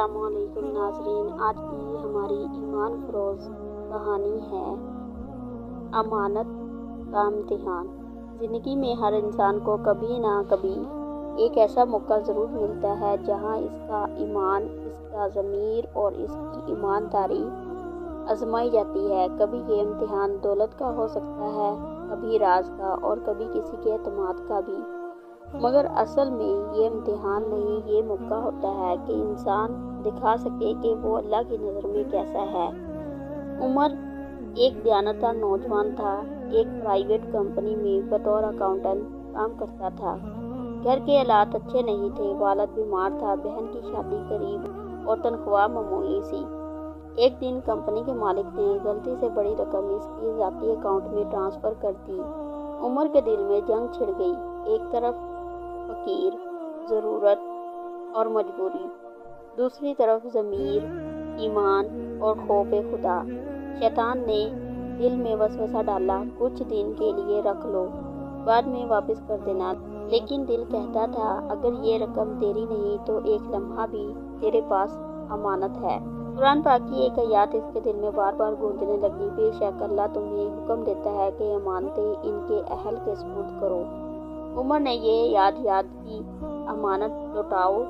السلام علیکم ناظرین، آج کی ہماری ایمان فروز کہانی ہے امانت کا امتحان۔ زندگی میں ہر انسان کو کبھی نہ کبھی ایک ایسا موقع ضرور ملتا ہے جہاں اس کا ایمان، اس کا ضمیر اور اس کی ایمانداری آزمائی جاتی ہے۔ کبھی یہ امتحان دولت کا ہو سکتا ہے، کبھی راز کا اور کبھی کسی کے اعتماد کا بھی۔ مگر اصل میں یہ امتحان نہیں، یہ موقع ہوتا ہے کہ انسان دکھا سکے کہ وہ اللہ کی نظر میں کیسا ہے۔ عمر ایک دیانتا نوجوان تھا، ایک پرائیویٹ کمپنی میں بطور اکاؤنٹنٹ کام کرتا تھا۔ گھر کے حالات اچھے نہیں تھے، والد بیمار تھا، بہن کی شادی قریب اور تنخواہ معمولی سی۔ ایک دن کمپنی کے مالک نے غلطی سے بڑی رقم اس کی ذاتی اکاؤنٹ میں ٹرانسفر کر دی۔ عمر کے دل میں جنگ چھڑ گئی۔ ایک طرف فقیر، ضرورت اور مجبوری۔ دوسری طرف ضمیر، ایمان اور خوف خدا۔ شیطان نے دل میں وسوسہ ڈالا، کچھ دن کے لیے رکھ لو، بعد میں واپس کر دینا۔ لیکن دل کہتا تھا، اگر یہ رقم تیری نہیں تو ایک لمحہ بھی تیرے پاس امانت ہے۔ قرآن پاک کی ایک آیات اس کے دل میں بار بار گونجنے لگی۔ بے شک اللہ تمہیں حکم دیتا ہے کہ امانتیں ان کے اہل کے سپرد کرو۔ عمر نے یہ یاد یاد کی امانت لوٹاؤ۔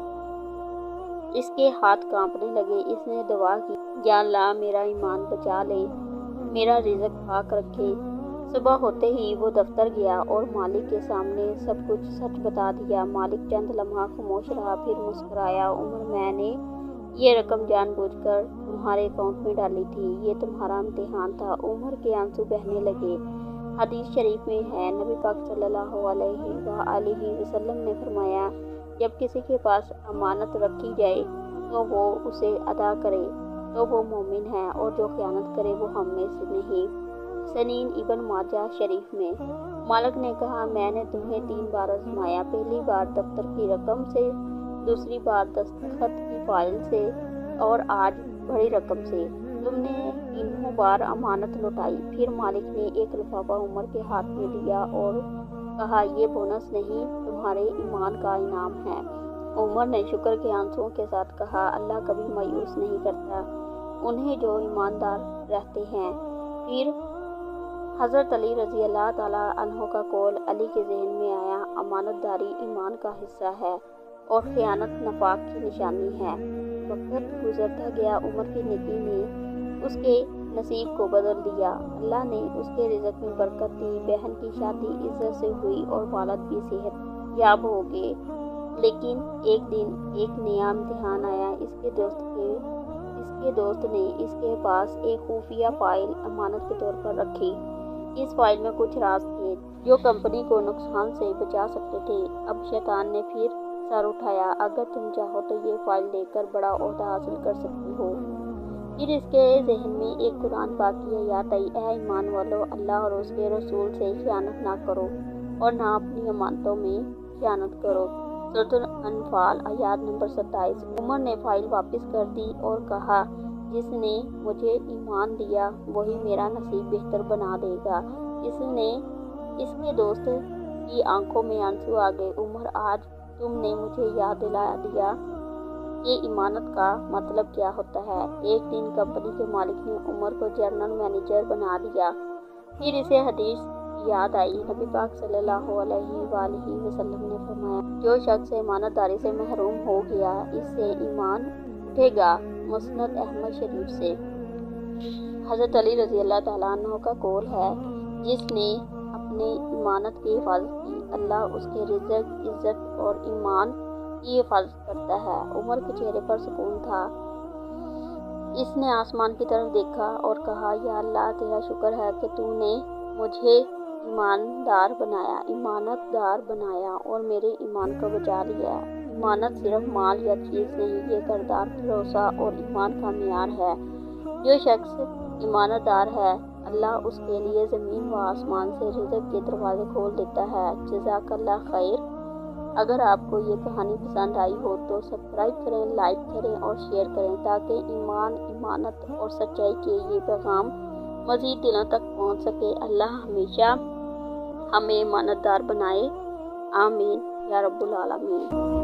اس کے ہاتھ کانپنے لگے۔ اس نے دعا کی، یا اللہ، میرا ایمان بچا لے، میرا رزق پاک رکھے۔ صبح ہوتے ہی وہ دفتر گیا اور مالک کے سامنے سب کچھ سچ بتا دیا۔ مالک چند لمحہ خاموش رہا، پھر مسکرایا، عمر، میں نے یہ رقم جان بوجھ کر تمہارے اکاؤنٹ میں ڈالی تھی۔ یہ تمہارا امتحان تھا عمر کے آنسو بہنے لگے۔ حدیث شریف میں ہے۔ نبی پاک صلی اللہ علیہ وسلم نے فرمایا، جب کسی کے پاس امانت رکھی جائے تو وہ اسے ادا کرے، تو وہ مومن ہے اور جو خیانت کرے وہ ہم میں سے نہیں۔ سنین ابن ماجہ شریف میں، مالک نے کہا، میں نے تمہیں تین بار آزمایا۔ پہلی بار دفتر کی رقم سے، دوسری بار دستخط کی فائل سے اور آج بڑی رقم سے۔ تم نے تینوں بار امانت لوٹائی۔ پھر مالک نے ایک لفافہ عمر کے ہاتھ میں دیا اور کہا، یہ بونس نہیں، تمہارے ایمان کا انعام ہے۔ عمر نے شکر کے آنسوں کے ساتھ کہا، اللہ کبھی مایوس نہیں کرتا، انہیں جو ایماندار رہتے ہیں۔ پھر حضرت علی رضی اللہ تعالیٰ عنہ کا کول علی کے ذہن میں آیا امانت داری ایمان کا حصہ ہے اور خیانت نفاق کی نشانی ہے۔ وقت گزرتا گیا، عمر کی نکی نے اس کے نصیب کو بدل دیا۔ اللہ نے اس کے رزق میں برکت دی۔ بہن کی شادی عزت سے ہوئی اور والد بھی صحت یاب ہو گئے لیکن ایک دن ایک نیا امتحان آیا۔ اس کے دوست کے اس کے دوست نے اس کے پاس ایک خفیہ فائل امانت کے طور پر رکھی۔ اس فائل میں کچھ راز تھے۔ جو کمپنی کو نقصان سے بچا سکتے تھے۔ اب شیطان نے پھر سر اٹھایا۔ اگر تم چاہو تو یہ فائل لے کر بڑا عہدہ حاصل کر سکتی ہو۔ پھر اس کے ذہن میں ایک قرآن پاک کی آیات آئی اے ایمان والو، اللہ اور اس کے رسول سے خیانت نہ کرو اور نہ اپنی امانتوں میں خیانت کرو۔ سرد الانفال، آیات نمبر ستائیس۔ عمر نے فائل واپس کر دی اور کہا، جس نے مجھے ایمان دیا، وہی میرا نصیب بہتر بنا دے گا۔ اس نے، اس کے دوست کی آنکھوں میں آنسو آ گئے۔ عمر، آج تم نے مجھے یاد دلا دیا۔ یہ امانت کا مطلب کیا ہوتا ہے؟ ایک دن کمپنی کے مالک نے عمر کو جنرل مینیجر بنا دیا۔ پھر اسے حدیث یاد آئی۔ نبی پاک صلی اللہ علیہ وآلہ وسلم نے فرمایا، جو شخص امانت داری سے محروم ہو گیا اس سے ایمان اٹھے گا۔ مسند احمد شریف سے۔ حضرت علی رضی اللہ تعالیٰ عنہ کا قول ہے، جس نے اپنے ایمانت کی حفاظت کی، اللہ اس کے رزق، عزت اور ایمان کی حفاظت کرتا ہے۔ عمر کے چہرے پر سکون تھا۔ اس نے آسمان کی طرف دیکھا اور کہا، یا اللہ، تیرا شکر ہے کہ تو نے مجھے ایماندار بنایا ایمانت دار بنایا اور میرے ایمان کو بچا لیا۔ ایمانت صرف مال یا چیز نہیں، یہ کردار، بھروسہ اور ایمان کا معیار ہے۔ جو شخص ایمانت دار ہے، اللہ اس کے لیے زمین و آسمان سے رزق کے دروازے کھول دیتا ہے۔ جزاک اللہ خیر۔ اگر آپ کو یہ کہانی پسند آئی ہو تو سبسکرائب کریں، لائک کریں اور شیئر کریں تاکہ ایمان، ایمانت اور سچائی کے یہ پیغام مزید دلوں تک پہنچ سکے۔ اللہ ہمیشہ ہمیں ایمانت دار بنائے۔ آمین۔ یا رب العالمین۔